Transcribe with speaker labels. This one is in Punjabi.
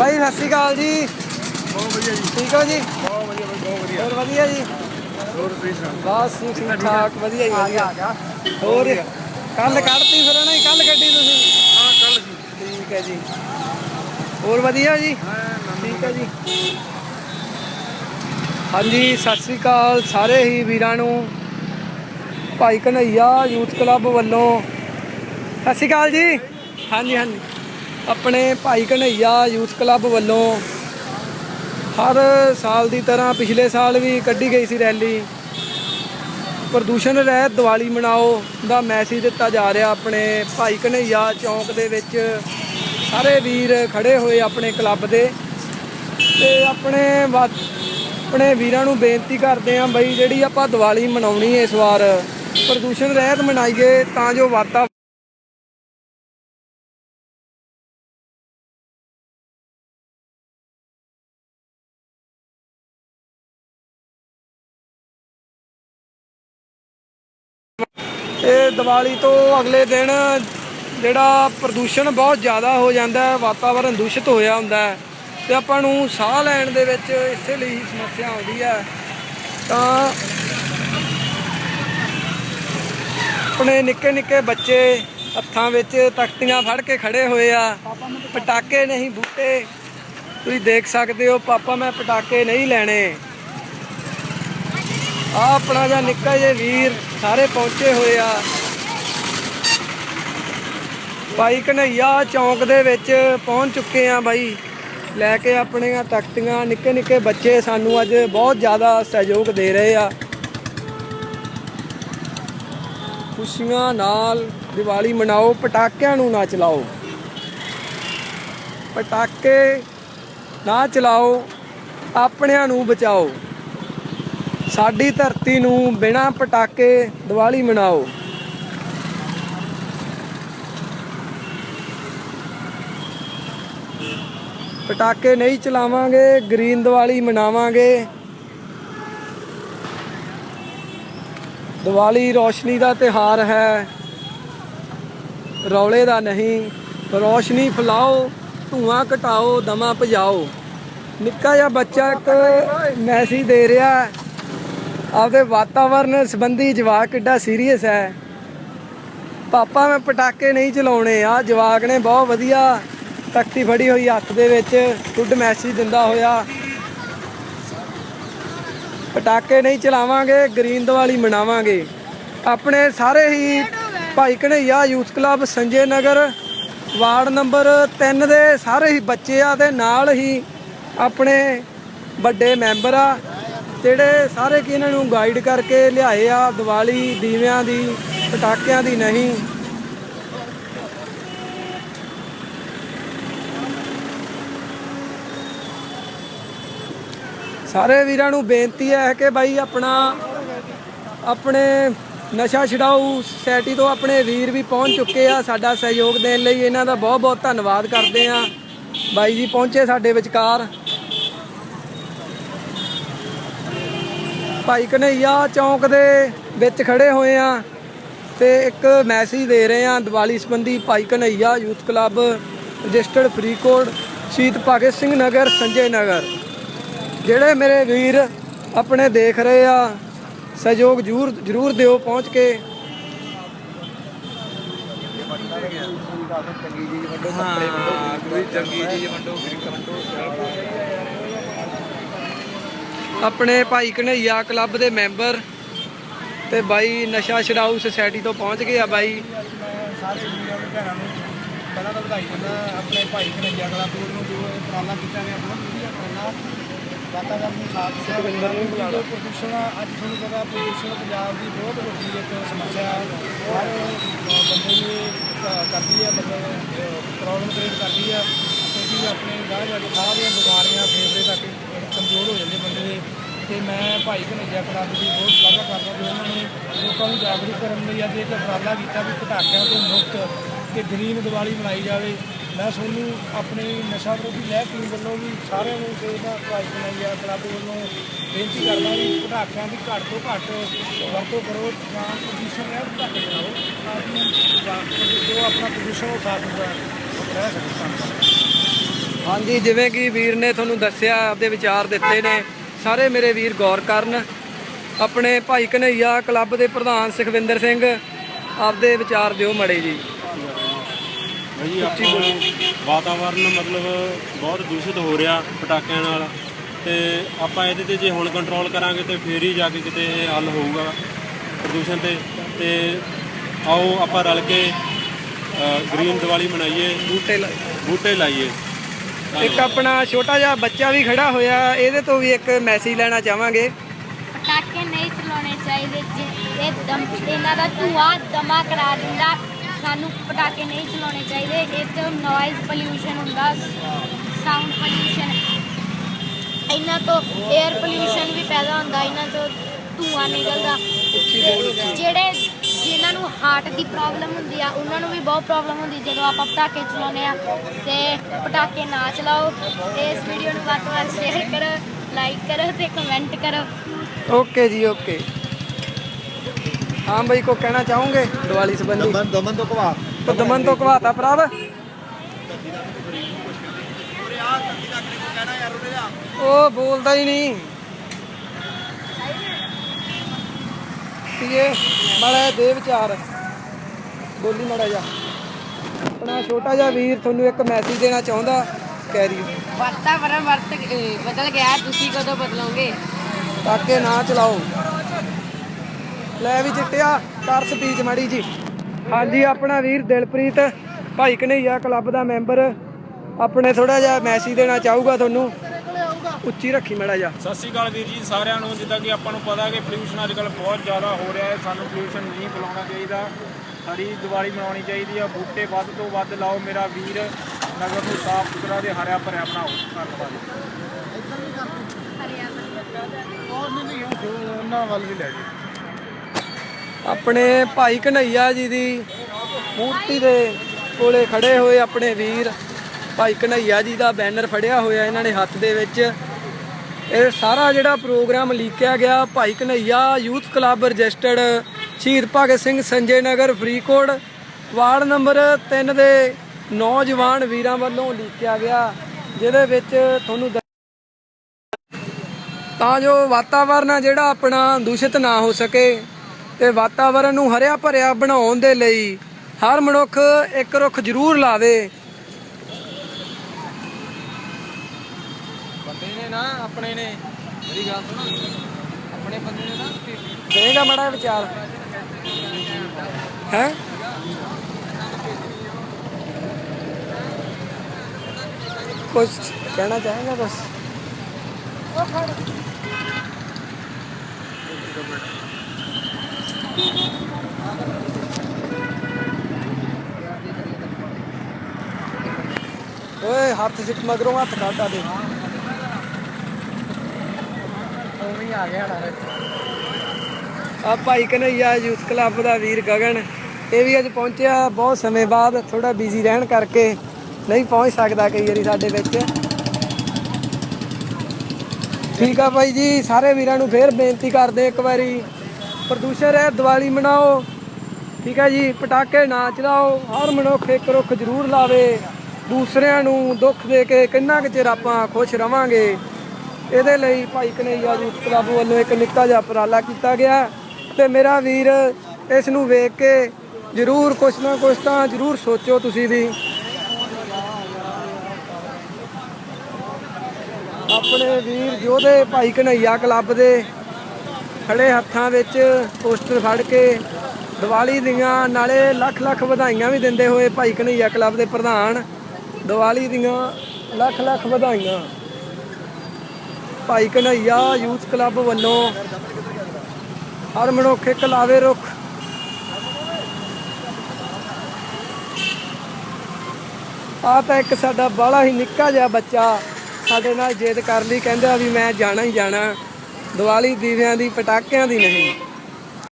Speaker 1: ਭਾਈ ਸਤਿ ਸ਼੍ਰੀ ਅਕਾਲ ਜੀ।
Speaker 2: ਬਹੁਤ ਵਧੀਆ ਜੀ।
Speaker 1: ਠੀਕ ਹੋ ਜੀ?
Speaker 2: ਬਹੁਤ ਵਧੀਆ ਬਾਈ, ਬਹੁਤ ਵਧੀਆ।
Speaker 1: ਹੋਰ ਵਧੀਆ ਜੀ?
Speaker 2: ਹੋਰ ਤੁਸੀਂ
Speaker 1: ਬਸ ਜੀ, ਠੀਕ ਠਾਕ ਵਧੀਆ ਹੀ ਵਧੀਆ। ਹੋਰ ਕੱਲ ਕੱਢਤੀ ਫਿਰ ਨਾ ਕੱਲ ਕੱਢੀ ਤੁਸੀਂ?
Speaker 2: ਹਾਂ ਕੱਲ ਸੀ
Speaker 1: ਠੀਕ ਹੈ ਜੀ। ਹੋਰ ਵਧੀਆ ਜੀ?
Speaker 2: ਹਾਂ
Speaker 1: ਠੀਕ ਹੈ ਜੀ। ਹਾਂਜੀ ਸਤਿ ਸ੍ਰੀ ਅਕਾਲ ਸਾਰੇ ਹੀ ਵੀਰਾਂ ਨੂੰ। ਭਾਈ ਕਨਈਆ ਯੂਥ ਕਲੱਬ ਵੱਲੋਂ। ਸਤਿ ਸ੍ਰੀ ਅਕਾਲ ਜੀ। ਹਾਂਜੀ ਹਾਂਜੀ। ਆਪਣੇ ਭਾਈ ਕਨਈਆ ਯੂਥ ਕਲੱਬ ਵੱਲੋਂ ਹਰ ਸਾਲ ਦੀ ਤਰ੍ਹਾਂ ਪਿਛਲੇ ਸਾਲ ਵੀ ਕੱਢੀ ਗਈ ਸੀ ਰੈਲੀ। ਪ੍ਰਦੂਸ਼ਣ ਰਹਿਤ ਦੀਵਾਲੀ ਮਨਾਓ ਦਾ ਮੈਸੇਜ ਦਿੱਤਾ ਜਾ ਰਿਹਾ। ਆਪਣੇ ਭਾਈ ਕਨਈਆ ਚੌਂਕ ਦੇ ਵਿੱਚ ਸਾਰੇ ਵੀਰ ਖੜੇ ਹੋਏ ਆਪਣੇ ਕਲੱਬ ਦੇ ਤੇ ਆਪਣੇ ਵਾ- ਆਪਣੇ ਵੀਰਾਂ ਨੂੰ ਬੇਨਤੀ ਕਰਦੇ ਆਂ ਬਈ ਜਿਹੜੀ ਆਪਾਂ ਦੀਵਾਲੀ ਮਨਾਉਣੀ ਇਸ ਵਾਰ, ਪ੍ਰਦੂਸ਼ਣ ਰਹਿਤ ਮਨਾਈਏ ਤਾਂ ਜੋ ਵਾਤਾਵਰਨ ਇਹ ਦੀਵਾਲੀ ਤੋਂ ਅਗਲੇ ਦਿਨ ਜਿਹੜਾ ਪ੍ਰਦੂਸ਼ਣ ਬਹੁਤ ਜ਼ਿਆਦਾ ਹੋ ਜਾਂਦਾ ਹੈ ਵਾਤਾਵਰਣ ਦੂਸ਼ਿਤ ਹੋਇਆ ਹੁੰਦਾ ਹੈ ਤੇ ਆਪਾਂ ਨੂੰ ਸਾਹ ਲੈਣ ਦੇ ਵਿੱਚ ਇਸੇ ਲਈ ਹੀ ਸਮੱਸਿਆ ਆਉਂਦੀ ਹੈ। ਤਾਂ ਆਪਣੇ ਨਿੱਕੇ ਨਿੱਕੇ ਬੱਚੇ ਹੱਥਾਂ ਵਿੱਚ ਤਖਤੀਆਂ ਫੜ ਕੇ ਖੜੇ ਹੋਏ ਆ। ਪਟਾਕੇ ਨਹੀਂ, ਬੂਟੇ। ਤੁਸੀਂ ਦੇਖ ਸਕਦੇ ਹੋ, ਪਾਪਾ ਮੈਂ ਪਟਾਕੇ ਨਹੀਂ ਲੈਣੇ। ਆ ਆਪਣਾ ਜਾਂ ਨਿੱਕਾ ਜਿਹਾ ਵੀਰ ਸਾਰੇ ਪਹੁੰਚੇ ਹੋਏ ਆ। ਬਾਈ ਕਨਈਆ ਚੌਂਕ ਦੇ ਵਿੱਚ ਪਹੁੰਚ ਚੁੱਕੇ ਆ ਬਾਈ। ਲੈ ਕੇ ਆਪਣੀਆਂ ਤਖਤੀਆਂ, ਨਿੱਕੇ ਨਿੱਕੇ ਬੱਚੇ ਸਾਨੂੰ ਅੱਜ ਬਹੁਤ ਜ਼ਿਆਦਾ ਸਹਿਯੋਗ ਦੇ ਰਹੇ ਆ। ਖੁਸ਼ੀਆਂ ਨਾਲ ਦੀਵਾਲੀ ਮਨਾਓ, ਪਟਾਕਿਆਂ ਨੂੰ ਨਾ ਚਲਾਓ। ਪਟਾਕੇ ਨਾ ਚਲਾਓ, ਆਪਣਿਆਂ ਨੂੰ ਬਚਾਓ। ਸਾਡੀ ਧਰਤੀ ਨੂੰ ਬਿਨਾਂ ਪਟਾਕੇ ਦੀਵਾਲੀ ਮਨਾਓ। ਪਟਾਕੇ ਨਹੀਂ ਚਲਾਵਾਂਗੇ, ਗ੍ਰੀਨ ਦੀਵਾਲੀ ਮਨਾਵਾਂਗੇ। ਦੀਵਾਲੀ ਰੋਸ਼ਨੀ ਦਾ ਤਿਹਾਰ ਹੈ। ਰੌਲੇ ਦਾ ਨਹੀਂ, ਰੋਸ਼ਨੀ ਫੈਲਾਓ, ਧੂਆਂ ਘਟਾਓ, ਦਮਾ ਭਜਾਓ। ਨਿੱਕਾ ਜਿਹਾ ਬੱਚਾ ਇੱਕ ਮੈਸੇਜ ਦੇ ਰਿਹਾ ਆਪਦੇ ਵਾਤਾਵਰਨ ਸੰਬੰਧੀ ਜਵਾਕ ਕਿੱਡਾ ਸੀਰੀਅਸ ਹੈ। ਪਾਪਾ ਮੈਂ ਪਟਾਕੇ ਨਹੀਂ ਚਲਾਉਣੇ ਆ ਜਵਾਕ ਨੇ ਬਹੁਤ ਵਧੀਆ ਤਖਤੀ ਫੜੀ ਹੋਈ ਹੱਥ ਦੇ ਵਿੱਚ ਗੁੱਡ ਮੈਸੇਜ ਦਿੰਦਾ ਹੋਇਆ। ਪਟਾਕੇ ਨਹੀਂ ਚਲਾਵਾਂਗੇ ਗ੍ਰੀਨ ਦੀਵਾਲੀ ਮਨਾਵਾਂਗੇ। ਆਪਣੇ ਸਾਰੇ ਹੀ Bhai Kanhaiya youth club Sanjay Nagar, ward number 3 ਦੇ ਸਾਰੇ ਹੀ ਬੱਚੇ ਆ, ਤੇ ਨਾਲ ਹੀ ਆਪਣੇ ਵੱਡੇ ਮੈਂਬਰ ਆ। ਜਿਹੜੇ ਸਾਰੇ ਕਿ ਇਹਨਾਂ ਨੂੰ ਗਾਈਡ ਕਰਕੇ ਲਿਆਏ ਆ, ਦੀਵਾਲੀ, ਦੀਵਿਆਂ ਦੀ, ਪਟਾਕਿਆਂ ਦੀ ਨਹੀਂ। ਸਾਰੇ ਵੀਰਾਂ ਨੂੰ ਬੇਨਤੀ ਹੈ ਕਿ ਬਾਈ ਆਪਣਾ, ਆਪਣੇ ਨਸ਼ਾ ਛਡਾਊ ਸੋਸਾਇਟੀ ਤੋਂ ਆਪਣੇ ਵੀਰ ਵੀ ਪਹੁੰਚ ਚੁੱਕੇ ਆ। ਸਾਡਾ ਸਹਿਯੋਗ ਦੇਣ ਲਈ ਇਹਨਾਂ ਦਾ ਬਹੁਤ ਬਹੁਤ ਧੰਨਵਾਦ ਕਰਦੇ ਆ। ਬਾਈ ਜੀ ਪਹੁੰਚੇ ਸਾਡੇ ਵਿਚਕਾਰ। ਭਾਈ ਕਨਈਆ ਚੌਂਕ ਦੇ ਵਿੱਚ ਖੜੇ ਹੋਏ ਆ ਤੇ ਇੱਕ ਮੈਸੇਜ ਦੇ ਰਹੇ ਆ ਦੀਵਾਲੀ ਸੰਬੰਧੀ Bhai Kanhaiya youth club registered Faridkot Shaheed Bhagat Singh ਨਗਰ ਸੰਜੇ ਨਗਰ। ਜਿਹੜੇ ਮੇਰੇ ਵੀਰ ਆਪਣੇ ਦੇਖ ਰਹੇ ਆ ਸਹਿਯੋਗ ਜ਼ਰੂਰ ਜ਼ਰੂਰ ਦਿਓ ਪਹੁੰਚ ਕੇ।
Speaker 2: ਹਾਂ ਕੋਈ ਚੰਗੀ ਚੀਜ਼ ਵੰਡੋ ਵੰਡੋ।
Speaker 1: ਆਪਣੇ ਭਾਈ ਕਨਈਆ ਕਲੱਬ ਦੇ ਮੈਂਬਰ ਤੇ ਬਾਈ ਨਸ਼ਾ ਛਡਾਊ ਸੁਸਾਇਟੀ ਤੋਂ ਪਹੁੰਚ ਗਏ ਆ ਬਾਈ।
Speaker 2: ਸਾਰੇ ਵੀਰਾਂ ਨੂੰ ਭੈਣਾਂ ਨੂੰ ਪਹਿਲਾਂ ਤਾਂ ਵਧਾਈ ਦਿੰਦਾ ਆਪਣੇ ਭਾਈ ਕਨਈਆ ਕਲੱਬ ਨੂੰ ਜੋ ਇਹ ਉਪਰਾਲਾ ਕੀਤਾ ਨੇ ਆਪਣਾ ਵਧੀਆ ਉਪਰਾਲਾ। ਵਾਤਾਵਰਨ ਨੂੰ ਸਾਫ਼ ਸੁਥਰਾ ਰੱਖਣ ਲਈ ਜੋ ਪ੍ਰਦੂਸ਼ਣ ਆ, ਅੱਜ ਤੁਹਾਨੂੰ ਪਤਾ ਪ੍ਰਦੂਸ਼ਣ ਪੰਜਾਬ ਦੀ ਬਹੁਤ ਵੱਡੀ ਇੱਕ ਸਮੱਸਿਆ। ਹਰ ਬੰਦੇ ਨੂੰ ਕਰਦੀ ਹੈ ਮਤਲਬ ਪ੍ਰੋਬਲਮ ਕ੍ਰੀਏਟ ਕਰਦੀ ਹੈ। ਕਿਉਂਕਿ ਆਪਣੇ ਗਾਹ ਜਾ ਕੇ ਸਾਹ ਦੀਆਂ ਬਿਮਾਰੀਆਂ ਫੇਫੜੇ ਤੱਕ ਕਮਜ਼ੋਰ ਹੋ ਜਾਂਦੇ ਬੰਦੇ ਦੇ। ਤੇ ਮੈਂ ਭਾਈ ਕਨਈਆ ਕਲੱਬ ਦੀ ਬਹੁਤ ਸ਼ਲਾਘਾ ਕਰਦਾ ਕਿ ਉਹਨਾਂ ਨੇ ਲੋਕਾਂ ਨੂੰ ਜਾਗਰੂਕ ਕਰਨ ਲਈ ਅੱਜ ਇੱਕ ਉਪਰਾਲਾ ਕੀਤਾ ਵੀ ਪਟਾਕਿਆਂ ਤੋਂ ਮੁਕਤ ਤੇ ਗ੍ਰੀਨ ਦੀਵਾਲੀ ਮਨਾਈ ਜਾਵੇ। ਮੈਂ ਤੁਹਾਨੂੰ ਆਪਣੇ ਨਸ਼ਾ ਵਿਰੋਧੀ ਲਹਿਰ ਟੀਮ ਵੱਲੋਂ ਵੀ ਸਾਰਿਆਂ ਨੂੰ ਤੇ ਇਹਦਾ ਭਾਈ ਕਨਈਆ ਕਲੱਬ ਵੱਲੋਂ ਬੇਨਤੀ ਕਰਦਾ ਵੀ ਪਟਾਕਿਆਂ ਦੀ ਘੱਟ ਤੋਂ ਘੱਟ ਵਰਤੋਂ ਕਰੋ ਜਾਂ ਪ੍ਰਦੂਸ਼ਣ ਰਹਿਤ ਘੱਟ ਕਰਾਓ ਤਾਂ ਕਿ ਜੋ ਆਪਣਾ ਪ੍ਰਦੂਸ਼ਣ ਉਹ ਸਾਫ਼ ਸੁਥਰਾ ਰਹਿ ਸਕੇ।
Speaker 1: ਹਾਂਜੀ ਜਿਵੇਂ ਕਿ ਵੀਰ ਨੇ ਤੁਹਾਨੂੰ ਦੱਸਿਆ ਆਪਦੇ ਵਿਚਾਰ ਦਿੱਤੇ ਨੇ। ਸਾਰੇ ਮੇਰੇ ਵੀਰ ਗੌਰ ਕਰਨ। ਆਪਣੇ ਭਾਈ ਕਨਈਆ ਕਲੱਬ ਦੇ ਪ੍ਰਧਾਨ ਸੁਖਵਿੰਦਰ ਸਿੰਘ ਆਪਦੇ ਵਿਚਾਰ ਦਿਓ ਮੜੇ ਜੀ।
Speaker 3: ਭਾਈ ਆਪਾਂ ਵਾਤਾਵਰਨ ਮਤਲਬ ਬਹੁਤ ਦੂਸ਼ਿਤ ਹੋ ਰਿਹਾ ਪਟਾਕਿਆਂ ਨਾਲ। ਤੇ ਆਪਾਂ ਇਹਦੇ ਤੇ ਜੇ ਹੁਣ ਕੰਟਰੋਲ ਕਰਾਂਗੇ ਤੇ ਫੇਰ ਹੀ ਜਾ ਕੇ ਕਿਤੇ ਇਹ ਹੱਲ ਹੋਊਗਾ ਪ੍ਰਦੂਸ਼ਣ ਤੇ। ਤੇ ਆਓ ਆਪਾਂ ਰਲ ਕੇ ਗ੍ਰੀਨ ਦੀਵਾਲੀ ਮਨਾਈਏ।
Speaker 1: ਬੂਟੇ
Speaker 3: ਬੂਟੇ ਲਾਈਏ।
Speaker 1: ਇੱਕ ਆਪਣਾ ਛੋਟਾ ਜਿਹਾ ਬੱਚਾ ਵੀ ਖੜਾ ਹੋਇਆ, ਇਹਦੇ ਤੋਂ ਵੀ ਇੱਕ ਮੈਸੇਜ ਲੈਣਾ ਚਾਹਾਂਗੇ।
Speaker 4: ਪਟਾਕੇ ਨਹੀਂ ਚਲਾਉਣੇ ਚਾਹੀਦੇ ਜੇ ਇਹ ਦਮ, ਇਹਨਾਂ ਦਾ ਧੂਆ ਦਮਾ ਕਰਾ ਦਿੰਦਾ। ਸਾਨੂੰ ਪਟਾਕੇ ਨਹੀਂ ਚਲਾਉਣੇ ਚਾਹੀਦੇ, ਇਹ ਤੋਂ ਨੋਇਜ਼ ਪੋਲਿਊਸ਼ਨ ਹੁੰਦਾ ਸਾਊਂਡ ਪੋਲਿਊਸ਼ਨ ਇਹਨਾਂ ਤੋਂ 에ਅਰ ਪੋਲਿਊਸ਼ਨ ਵੀ ਪੈਦਾ ਹੁੰਦਾ, ਇਹਨਾਂ ਤੋਂ ਧੂਆ ਨਿਕਲਦਾ। ਜਿਹੜੇ ਜਿਨ੍ਹਾਂ ਨੂੰ ਹਾਰਟ ਦੀ ਪ੍ਰੋਬਲਮ ਹੁੰਦੀ ਆ ਉਹਨਾਂ ਨੂੰ ਵੀ ਬਹੁਤ ਪ੍ਰੋਬਲਮ ਹੁੰਦੀ ਜਦੋਂ ਆਪਾਂ ਪਟਾਕੇ ਚਲਾਉਂਦੇ ਆ ਤੇ ਪਟਾਕੇ ਨਾ ਚਲਾਓ। ਤੇ ਇਸ ਵੀਡੀਓ ਨੂੰ ਵੱਧ ਤੋਂ ਵੱਧ ਸ਼ੇਅਰ ਕਰੋ ਲਾਈਕ ਕਰੋ ਤੇ ਕਮੈਂਟ ਕਰੋ।
Speaker 1: ਓਕੇ ਜੀ ਓਕੇ ਹਾਂ ਬਈ ਕੋ ਕਹਿਣਾ ਚਾਹੋਗੇ? ਦੀਵਾਲੀ ਸੰਬੰਧੀ?
Speaker 2: ਦਮਨ ਦਮਨ ਤੋਂ ਘਵਾ।
Speaker 1: ਤਾਂ ਦਮਨ ਤੋਂ ਘਵਾਤਾ ਭਰਾਵਾ? ਉਹ ਬੋਲਦਾ ਹੀ ਨਹੀਂ। ਇਹ ਮਾੜਾ ਦੇ ਵਿਚਾਰ। ਬੋਲੀ ਮਾੜਾ ਜਾ ਆਪਣਾ ਛੋਟਾ ਜਿਹਾ ਵੀਰ ਤੁਹਾਨੂੰ ਇੱਕ ਮੈਸੇਜ ਦੇਣਾ ਚਾਹੁੰਦਾ ਕੈਰੀ
Speaker 5: ਵਾਤਾਵਰਨ ਵਰਤ ਅਹ ਬਦਲ ਗਿਆ ਤੁਸੀਂ ਕਦੋਂ ਬਦਲੋਗੇ?
Speaker 1: ਤਾਕੇ ਨਾ ਚਲਾਓ। ਲੈ ਵੀ ਚਿੱਟਿਆ ਕਰ ਸਪੀਚ ਮਾੜੀ ਜੀ ਹਾਂਜੀ ਆਪਣਾ ਵੀਰ ਦਿਲਪ੍ਰੀਤ ਭਾਈ ਕਨਈਆ ਕਲੱਬ ਦਾ ਮੈਂਬਰ ਆਪਣੇ ਥੋੜਾ ਜਿਹਾ ਮੈਸੇਜ ਦੇਣਾ ਚਾਹੂਗਾ ਤੁਹਾਨੂੰ। ਉੱਚੀ ਰੱਖੀ ਮਾੜਾ ਜਿਹਾ।
Speaker 6: ਸਤਿ ਸ਼੍ਰੀ ਅਕਾਲ ਵੀਰ ਜੀ ਸਾਰਿਆਂ ਨੂੰ ਜਿੱਦਾਂ ਕਿ ਆਪਾਂ ਨੂੰ ਪਤਾ ਕਿ ਪੋਲਿਊਸ਼ਨ ਅੱਜ ਕੱਲ੍ਹ ਬਹੁਤ ਜ਼ਿਆਦਾ ਹੋ ਰਿਹਾ ਹੈ। ਸਾਨੂੰ ਪੋਲਿਊਸ਼ਨ ਨਹੀਂ ਫੈਲਾਉਣਾ ਚਾਹੀਦਾ। ਸਾਡੀ ਦੀਵਾਲੀ ਮਨਾਉਣੀ ਚਾਹੀਦੀ ਆ। ਬੂਟੇ ਵੱਧ ਤੋਂ ਵੱਧ ਲਾਓ। ਮੇਰਾ ਵੀਰ ਨਗਰ ਨੂੰ ਸਾਫ਼ ਸੁਥਰਾ ਤੇ ਹਰਿਆ ਭਰਿਆ ਬਣਾਓ। ਧੰਨਵਾਦ।
Speaker 2: ਉਹਨਾਂ ਵੱਲ ਵੀ ਲੈ ਜੀ
Speaker 1: ਆਪਣੇ ਭਾਈ ਕਨਈਆ ਜੀ ਦੀ ਮੂਰਤੀ ਦੇ ਕੋਲੇ ਖੜੇ ਹੋਏ ਆਪਣੇ ਵੀਰ। ਭਾਈ ਕਨਈਆ ਜੀ ਦਾ ਬੈਨਰ ਫੜਿਆ ਹੋਇਆ ਇਹਨਾਂ ਨੇ ਹੱਥ ਦੇ ਵਿੱਚ। ਇਹ ਸਾਰਾ ਜਿਹੜਾ ਪ੍ਰੋਗਰਾਮ ਲੀਕਿਆ ਗਿਆ, Bhai Kanhaiya youth club registered Shaheed Bhagat Singh Sanjay Nagar, Faridkot. Ward number 3 ਦੇ ਨੌਜਵਾਨ ਵੀਰਾਂ ਵੱਲੋਂ ਲੀਕਿਆ ਗਿਆ, ਜਿਹਦੇ ਵਿੱਚ ਤੁਹਾਨੂੰ ਤਾਂ ਜੋ ਵਾਤਾਵਰਨ ਆ ਜਿਹੜਾ ਆਪਣਾ ਦੂਸ਼ਿਤ ਨਾ ਹੋ ਸਕੇ ਤੇ ਵਾਤਾਵਰਨ ਨੂੰ ਹਰਿਆ ਭਰਿਆ ਬਣਾਉਣ ਦੇ ਲਈ ਹਰ ਮਨੁੱਖ ਇੱਕ ਰੁੱਖ ਜ਼ਰੂਰ ਲਾਵੇ। ਨੇ ਨਾ ਆਪਣੇ ਨੇ। ਮੇਰੀ ਗੱਲ ਸੁਣ। ਆਪਣੇ ਬੰਦੇ ਨੇ ਨਾ ਦੇਗਾ ਮੜਾ ਵਿਚਾਰ। ਹੈ? ਕੁਝ ਕਹਿਣਾ ਚਾहेगा ਬਸ ਓਏ ਹੱਥ ਸਿੱਟ ਮਗਰੋਂ ਹੱਥ ਕਾਟਾ ਦੇ। ਉਹ ਵੀ ਆ ਗਿਆ ਨਾ ਆ ਭਾਈ ਕਨਈਆ ਯੂਥ ਕਲੱਬ ਦਾ ਵੀਰ ਗਗਨ, ਇਹ ਵੀ ਅੱਜ ਪਹੁੰਚਿਆ ਬਹੁਤ ਸਮੇਂ ਬਾਅਦ ਥੋੜਾ ਬਿਜ਼ੀ ਰਹਿਣ ਕਰਕੇ ਨਹੀਂ ਪਹੁੰਚ ਸਕਦਾ ਕਈ ਵਾਰੀ ਸਾਡੇ ਵਿੱਚ। ਠੀਕ ਆ ਭਾਈ ਜੀ, ਸਾਰੇ ਵੀਰਾਂ ਨੂੰ ਫੇਰ ਬੇਨਤੀ ਕਰਦੇ ਇੱਕ ਵਾਰੀ, ਪ੍ਰਦੂਸ਼ਣ ਹੈ, ਦੀਵਾਲੀ ਮਨਾਓ। ਠੀਕ ਹੈ ਜੀ, ਪਟਾਕੇ ਨਾ ਚਲਾਓ, ਹਰ ਮਨੁੱਖ ਇੱਕ ਰੁੱਖ ਜ਼ਰੂਰ ਲਾਵੇ। ਦੂਸਰਿਆਂ ਨੂੰ ਦੁੱਖ ਦੇ ਕੇ ਕਿੰਨਾ ਕੁ ਚਿਰ ਆਪਾਂ ਖੁਸ਼ ਰਵਾਂਗੇ। ਇਹਦੇ ਲਈ ਭਾਈ ਕਨਈਆ ਯੂਥ ਕਲੱਬ ਵੱਲੋਂ ਇੱਕ ਨਿੱਕਾ ਜਿਹਾ ਉਪਰਾਲਾ ਕੀਤਾ ਗਿਆ ਤੇ ਮੇਰਾ ਵੀਰ ਇਸ ਨੂੰ ਵੇਖ ਕੇ ਜ਼ਰੂਰ ਕੁਛ ਨਾ ਕੁਛ ਤਾਂ ਜ਼ਰੂਰ ਸੋਚੋ ਤੁਸੀਂ ਵੀ। ਆਪਣੇ ਵੀਰ ਯੋਧੇ ਭਾਈ ਕਨਈਆ ਕਲੱਬ ਦੇ ਖੜੇ ਹੱਥਾਂ ਵਿੱਚ ਪੋਸਟਰ ਫੜ ਕੇ ਦੀਵਾਲੀ ਦੀਆਂ ਨਾਲੇ ਲੱਖ ਲੱਖ ਵਧਾਈਆਂ ਵੀ ਦਿੰਦੇ ਹੋਏ ਭਾਈ ਕਨਈਆ ਕਲੱਬ ਦੇ ਪ੍ਰਧਾਨ ਦੀਵਾਲੀ ਦੀਆਂ ਲੱਖ ਲੱਖ ਵਧਾਈਆਂ। ਭਾਈ ਕਨਈਆ ਯੂਥ ਕਲੱਬ ਵੱਲੋਂ ਹਰ ਮਨੁੱਖ ਇੱਕ ਲਾਵੇ ਰੁੱਖ। ਆ ਤਾਂ ਇੱਕ ਸਾਡਾ ਬਾਹਲਾ ਹੀ ਨਿੱਕਾ ਜਿਹਾ ਬੱਚਾ ਸਾਡੇ ਨਾਲ ਜਿੱਦ ਕਰ ਲਈ, ਕਹਿੰਦਾ ਵੀ ਮੈਂ ਜਾਣਾ ਹੀ ਜਾਣਾ। ਦੀਵਾਲੀ ਦੀਵਿਆਂ ਦੀ, ਪਟਾਕਿਆਂ ਦੀ ਨਹੀਂ।